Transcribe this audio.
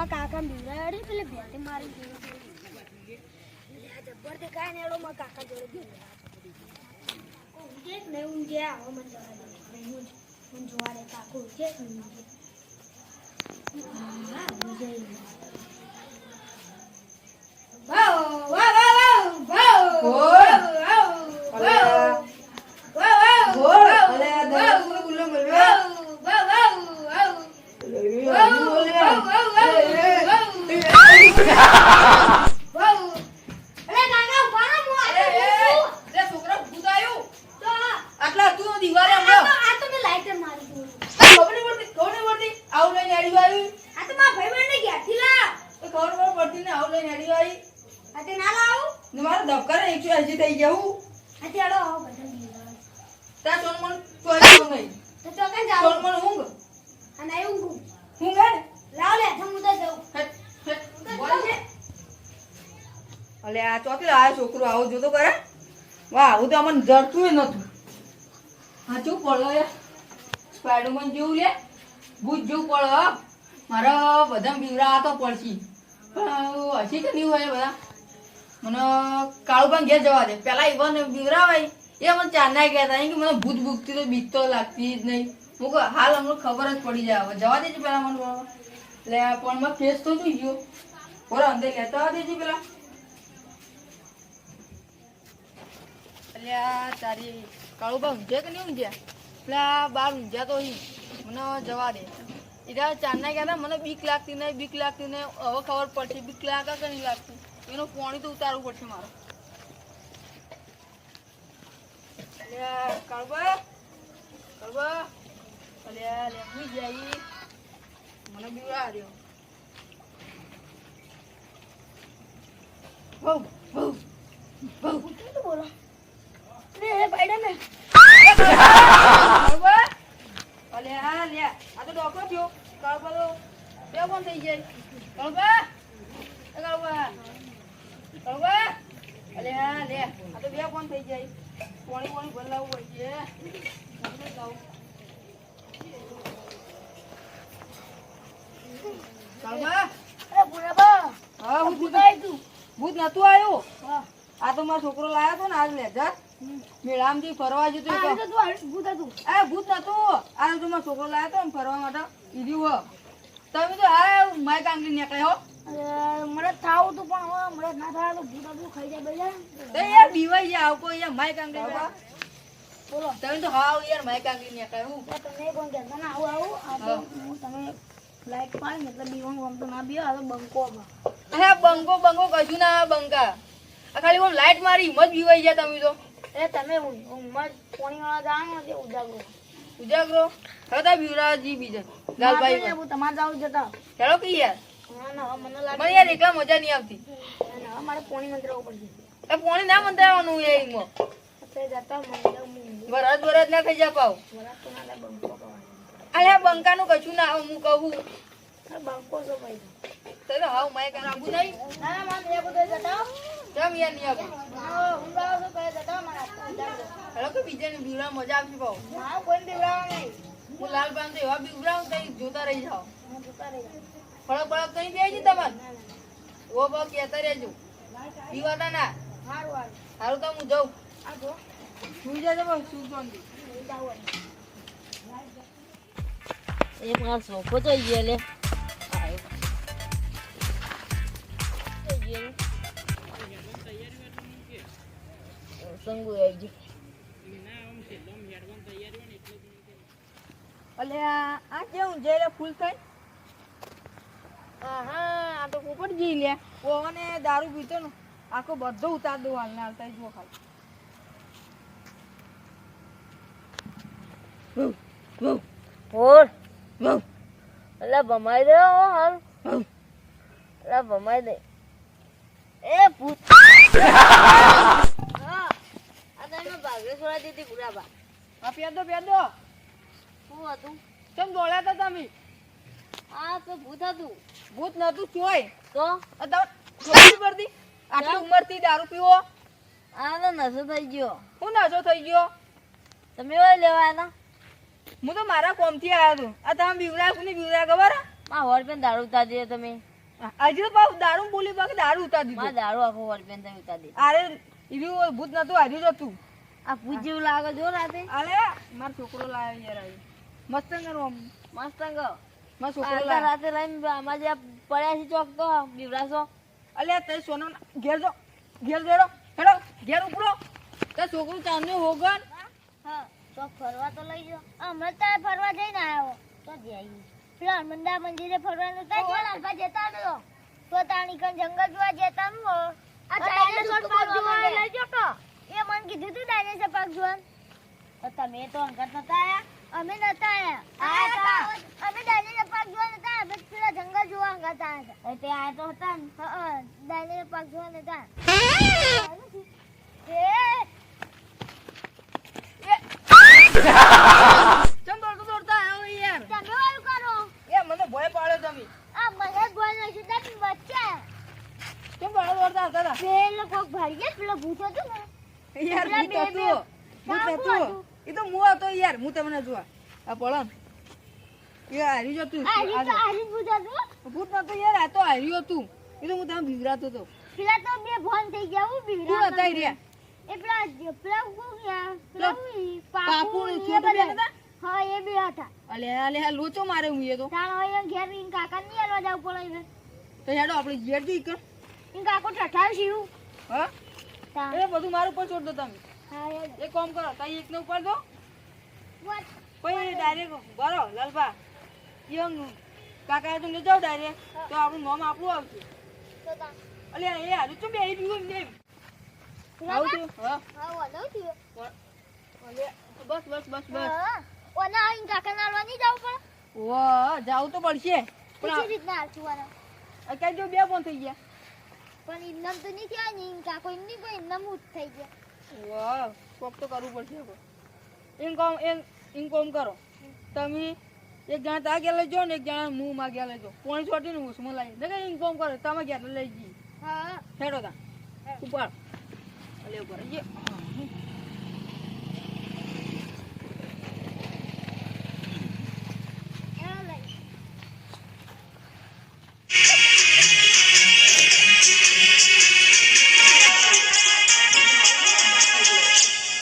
મારા કાકા બીવડાડી પેલે ભેતે મારી ગયો જબ્બર કાંઈ ને એડો મારા કાકા જોડે ગયો ઊંઘે જ નહીં, ઊંઘે. આવો મને જવા દે નહીં મને જોવા દે, કાકો ઊંઘે જ નહીં, ઊંઘે. ઊંઘે વાવ વાવ વાવ વાવ ગોળ. વાવ અલે. વાવ ગોળ. અલે, આ દરવાજો ખુલ્લો મળ્યો. વાવ વાવ વાવ હજુ બોલે. એ, એ, લે છોકરા ભૂત આયું. આટલા તું દિવાલે હમણાં. ખબર નહીં પડતી, ખબર નહીં પડતી. આવું લઈને આડી આવી. તો ખબર ખબર પડતી ને આવું લઈને આડી આવી. ને મારા ધબકારા 180 થઈ ગયા હું. નહીં. સોનમણ ઊંઘ. ઊંઘ હે ને? હેટ, હેટ, બોલ છે. અલે આ ચોથી આ છોકરો આવો જોતો કરે વાહ આવું તો અમને જરતું નતું હાચું પડ્યો પડો યાર સ્પાઈડરમેન જેવું લે. ભૂત જેવું પડો. મારા બધા બીવરા તો પડશે. પણ હસી કે નહીં હોય બધા? મને કાળુભાઈ ઘેર જવા દે. પેલા ઈવન બીવરા હોય એ મને ચાંદા ગયા હતા. કે મને ભૂત ભૂખતી તો બીક લાગતી જ નહીં. હું હાલ અમને ખબર જ પડી જાય હવે. જવા દેજે પેલા મને. એટલે પણ મેં ફેસ તો જોઈ ગયો. બોલો, અંદર લેતા દેજે પેલા. અલ્યા, તારી કાળુબા ઊંઘે કે નહીં ઊંઘ્યા? પેલા બાર ઊંઝા તો મને જવા દે. એના ચાંદના ગયા મને બીક લાગતી નહીં બીક લાગતી નહીં હવે ખબર પડશે બીક લાગે કે નહીં લાગતી. એનું પોણી તો ઉતારવું પડશે મારે. મને બીવા રહ્યો. બહુ બહુ બહુ. કાળુબા અલે હા લે આ તો ડોકો થયો. કાળુબા તો બે કોણ થઈ જાય? કાળુબા એ કાળુબા કાળુબા અલે હા લે. આ તો બે કોણ થઈ જાય? પાણી પાણી ભરલાવું હોય છે. આપણે જાઉં. કાળુબા હા હું ભૂત ભૂત નતું આવ્યું આ તો મારો છોકરો લાવ્યો હતો ને આજ લેધર મેળામથી ફરવા જતો હતો. આ ભૂત નતું. આ તો મારો છોકરો લાવ્યો હતો ને ફરવા માટે. કીધું હો તમે તો આ માય કાંગલી નીકળે હો. મને થાવું તું પણ હવે મને ના થાય તો ભૂત હતું ખાઈ જાય બધા તો યાર બીવાઈ જાય આવું કોઈ યાર માય કાંગલી બોલો. તમે તો હાવ યાર માય કાંગલી નીકળ્યા હું. તો તમે કહેતા? ને આવું આવું. હું. તમે લાઈટ પાડી મતલબ બીવાનું આમ તો ના બીવા આ તો બંકો બંકો બંકો કશું ના બંકા. આ ખાલી ઓમ લાઈટ મારી હિંમત બીવાઈ જાય તમે તો. એ તમે હિંમત પોણી વાળા જાણો છે ઉજાગરો. ઉજાગરો? હતા બીવરાજી બીજા. ગાલભાઈ હું તમારે જાવ જતા ચાલો કે યાર? ના મને યાર એકલા મજા નહીં આવતી. મારે પોણી મંત્ર પડશે. પોણી ના મંત્રાવાનું એ વરસ વરસ ના થઈ જા પાવ. ના બંકો. અરે બંકાનું કશું ના હું કહું. બંકો ભાઈ તો હાવ રાખવું નહીં ના ના જતા કેમ મજા આવશે પાવ હા લાલ પાન તો બીવડાવું તઈ જોતા રહી જાઓ. ફળક ફળક કઈ છે તમારે. ઓ બો, કહેતા રહેજો. બીવાતા ના. સારું તો હું જાઉં. સુઈ જજો બસ સુઈ શાંતિ હું જાઉં એ મારો સોફો તો લે. સંગુ આવી અલે આ આ કેવું? જયારે ફૂલ થઈ હા આ તો પોપટ જી લે ઓને દારૂ પીતો ને આખો બધો ઉતાર દો હાલ ને હાલતા જુઓ ખાલી. ઓર એટલે ભમાઈ દે હો હાલ. એટલે ભમાઈ દે. એ ભૂત. હા આ તમે ભાગે છોડા દીધી ગુલાબા આ પેદો પેદો. શું હતું? કેમ દોડ્યા હતા તમે? આ તો ભૂત હતું. ભૂત નતું ચોય તો? આ તમે પડતી આટલી ઉંમરથી દારૂ પીવો? આ તો નશો થઈ ગયો. હું નશો થઈ ગયો? તમે લેવા આવ્યા હું તો મારા કોમથી આવ્યો હતો. આ તમે બીવરા કોની બીવરા ખબર? માં હોર પેન દારૂ ઉતાર તમે. આજે તો પાછું દારૂ બોલી બાકી દારૂ ઉતાર દીધું. દારૂ આખો વરપેન તમે ઉતારી અરે ઈર્યું ભૂત નતું હાર્યું જતું આ ભૂત જેવું લાગે જો રાતે. અરે મારો છોકરો લાવ્યો યાર આજે મસ્ત કરો મસ્ત અંગ મારો છોકરો લાવ્યો રાતે લઈને આમાં જે પડ્યા છે ચોક તો બીવડાશો. અલ્યા તે સોનો ઘેર જો. ઘેર જોડો હેડો ઘેર ઉપરો તે છોકરું ચાંદનું હોગન. હા તો ફરવા તો લઈ જાઓ. હમણાં તારે ફરવા જઈને આવ્યો. તો જઈ પેલા હનુમાનદા મંદિરે ફરવાનું જ્યાં લાલબા જતા નતો તો તાણી કન જંગલ જોવા જતા નું આ ડાયનાસોર પાર્ક જોવા લઈ જો તો એ મન કીધું તું ડાયનાસોર પાર્ક જોવા તો તમે તો અંકર નતા આયા? અમે નતા આયા. અમે ડાયનાસોર પાર્ક જોવા નતા અમે પેલા જંગલ જોવા અંગત આયા તે આયા તો હતા ને. હા ડાયનાસોર પાર્ક જોવા નતા. એ ચમ દોડતો દોડતા આવ્યો યાર તમે વાળું કરો એ મને ભય પાડ્યો તમે આ મને બોલ નથી તારી વચ્ચે ચમ દોડતો દોડતા આવતા હતા પેલો કોક ભાઈ પેલો ભૂત હતો ને યાર ભૂત હતો. ભૂત હતું. એ તો મું હતો યાર હું તમને જોવા. આ ને. એ હારી જતું આરી તો આરી ભૂત હતો. ભૂત નતું યાર આ તો હાર્યું હતું. એ તો હું તમને ભીવરાતો હતો પેલા તો બે ભોન થઈ ગયા હું બીવડા હતા રહ્યા? એ પેલા પેલા કોક યાર પેલા પાપુ છોટુ? હા એ બે હતા. અલે અલે લોચો મારે હું એ તો તાણ હોય ઘેર ઈન કાકા ની આલવા જાવ પડે તો હેડો આપણે ઘેર જઈ કર. ઈન કાકો ઠઠાવ શિવ હા? એ બધું મારું ઉપર છોડ દો તમે. હા એ એક કામ કરો તાઈ એકને ઉપર દો. પછી ડાયરેક્ટ બરો લાલબા યંગ કાકા તું લઈ જાવ ડાયરેક્ટ તો આપણું મોમ આપણું આવશે. અલે એ હારું ચો બે રહ્યું ને આવું છું હા. બસ બસ બસ બસ. ઓના ઈન કાકા ના આલવા નહીં જાવ પણ? વાહ જાવું તો પડશે. પણ રીતના હાલતું કઈ જો બે ફોન થઈ ગયા. પણ ઇન્નમ તો નહીં થયા ને ઈન કાકો એમની કોઈ ઇન્નમ જ થઈ ગયા. વાહ કોક તો કરવું પડશે. એમ કામ એમ કરો. તમે એક જણા તા ગયા લેજો ને એક જણા મું માં ગયા લેજો. પોણી છોટી ને ઉસમાં લાવી દે કામ કરો તમે ગયા લઈ જઈએ હા. હેડો તા. ઉપર લે ઉપર. ये